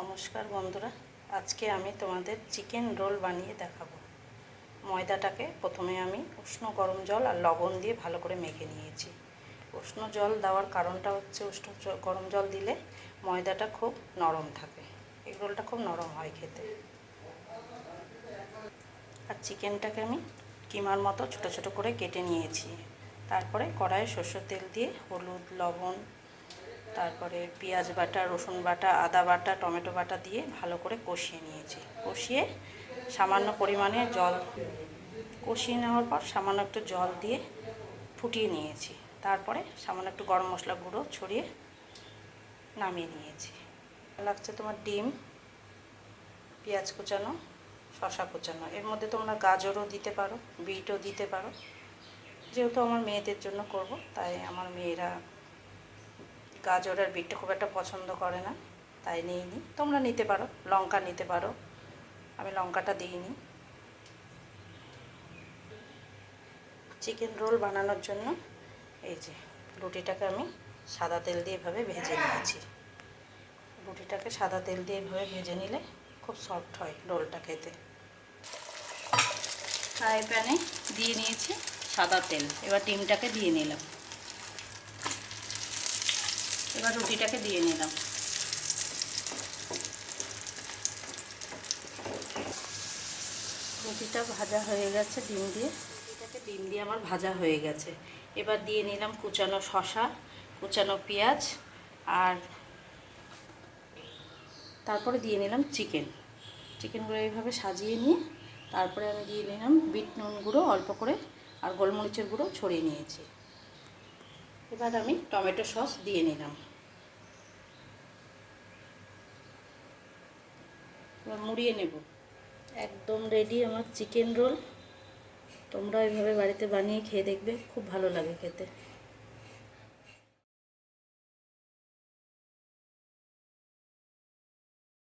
নমস্কার বন্ধুরা, আজকে আমি তোমাদের চিকেন রোল বানিয়ে দেখাবো। ময়দাটাকে প্রথমে আমি উষ্ণ গরম জল আর লবণ দিয়ে ভালো করে মেখে নিয়েছি। উষ্ণ জল দেওয়ার কারণটা হচ্ছে উষ্ণ গরম জল দিলে ময়দাটা খুব নরম থাকে। এই রোলটা খুব নরম হয় খেতে। আর চিকেনটাকে আমি কিমার মতো ছোট ছোট করে কেটে নিয়েছি। তারপরে কড়াইয়ে সর্ষের তেল দিয়ে হলুদ, লবণ তারপরে পেঁয়াজ বাটা, রসুন বাটা, আদা বাটা, টমেটো বাটা দিয়ে ভালো করে কষিয়ে নিয়েছি। কষিয়ে সামান্য পরিমাণে জল কষিয়ে নেওয়ার পর সামান্য একটু জল দিয়ে ফুটিয়ে নিয়েছি। তারপরে সামান্য একটু গরম মশলা গুঁড়ো ছড়িয়ে নামিয়ে নিয়েছি। লাগছে তোমার ডিম, পেঁয়াজ কুচানো শশা কুচানো। এর মধ্যে তোমরা গাজরও দিতে পারো, বিটও দিতে পারো। যেহেতু আমার মেয়েদের জন্য করব, তাই আমার মেয়েরা গাজর আর বিটটা খুব একটা পছন্দ করে না, তাই নিইনি। তোমরা নিতে পারো, লঙ্কা নিতে পারো, আমি লঙ্কাটা দিইনি। চিকেন রোল বানানোর জন্য এই যে রুটিটাকে আমি সাদা তেল দিয়ে এভাবে ভেজে নিয়েছি। রুটিটাকে সাদা তেল দিয়ে এভাবে ভেজে নিলে খুব সফট হয় রোলটা খেতে। ফ্রাই প্যানে দিয়ে নিয়েছি সাদা তেল, এবার ডিমটাকে দিয়ে নিলাম। এবার রুটিটাকে দিয়ে নিলাম। রুটিটা ভাজা হয়ে গেছে ডিম দিয়ে। রুটিটাকে ডিম দিয়ে আমার ভাজা হয়ে গেছে। এবার দিয়ে নিলাম কুচানো শশা কুচানো পেঁয়াজ আর তারপরে দিয়ে নিলাম চিকেন। চিকেনগুলো এইভাবে সাজিয়ে নিয়ে তারপরে আমি দিয়ে নিলাম বিট নুন গুঁড়ো অল্প করে আর গোলমরিচের গুঁড়ো ছড়িয়ে নিয়েছি। এবার আমি টমেটো সস দিয়ে নিলাম। এবার মুড়িয়ে নেব। একদম রেডি আমার চিকেন রোল তোমরা এইভাবে বাড়িতে বানিয়ে খেয়ে দেখবে, খুব ভালো লাগে খেতে।